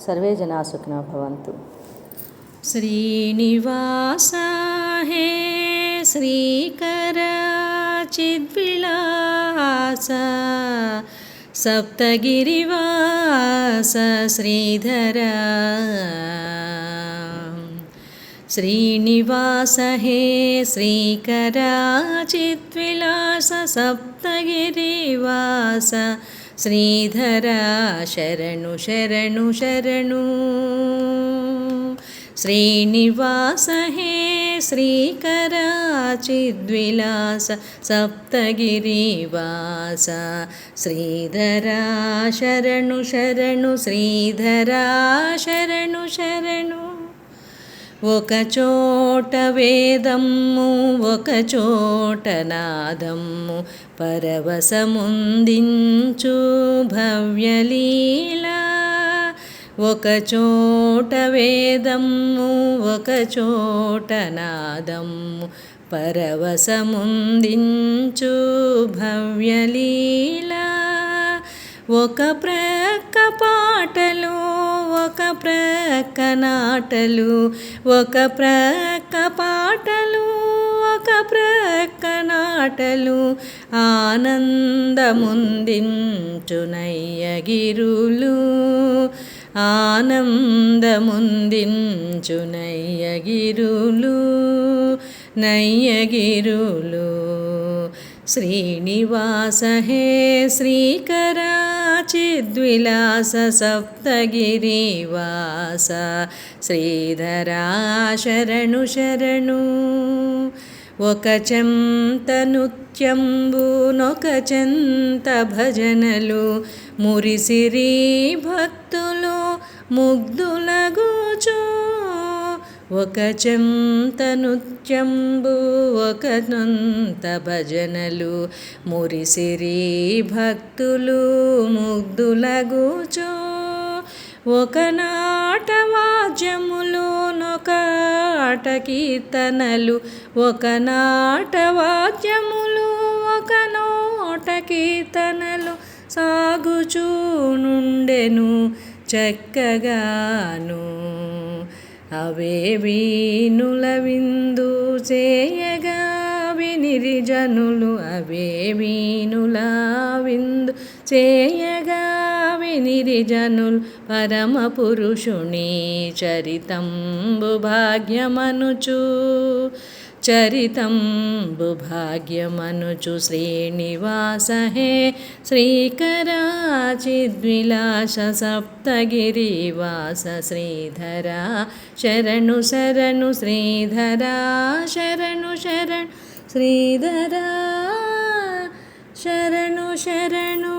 सर्वे जना सुखिनो भवन्तु। श्रीनिवास हे श्रीकर चिद्विलास सप्तगिरिवास श्रीधर। श्रीनिवास हे श्रीकर चिद्विलास सप्तगिरिवास శ్రీధర శరణు శరణు శరణు. శ్రీనివాస హే శ్రీకరాచిద్విలాస సప్తగిరివాస. శ్రీధరా శరణు శరణు శ్రీధరా శరణు శరణు. ఒక చోట వేదము ఒకచోట నాదము. పరవశముందించు భవ్యలీలా ఒకచోట వేదము ఒకచోట నాదము. పరవశముందించు భవ్యలీలా ఒక ప్రక్క పాటలో ఒక ప్రక్క నాటలు ఒక ప్రక్క పాటలు ఒక ప్రక్క నాటలు. ఆనందముందించునయ్యగిరులు ఆనందముందించునయ్యగిరులు నయ్యగిరులు. శ్రీనివాస హే శ్రీకరా చిద్విలాస సప్తగిరివాస శ్రీధరా శరణు శరణు ఒక చెంత నృత్యంబునొక చెంత భజనలు మురిసిరి భక్తులు ముగ్ధులగూచూ ఒక చెంత నృత్యంబు ఒక నొంత భజనలు. మురిసిరి భక్తులు ముగ్ధులగుచో. ఒక నాట వాద్యములోనొక ఆట కీర్తనలు. ఒక నాట వాద్యములు ఒక నోట కీర్తనలు. సాగుచూ నుండెను చక్కగాను. అవే వీనుల విందు చేయగా వినిరి జనులు అవే వీనుల విందు చేయగా వినిరి జనులు పరమ పురుషుని చరితంబు భాగ్యమనుచు. चरितं बुभाग्यमनुचु श्रीनिवास हे श्रीकराचिद्विलाससप्तगिरिवास श्रीधरा शरणु शरणु श्रीधरा शरणु शरणु श्रीधरा शरणु शरणु।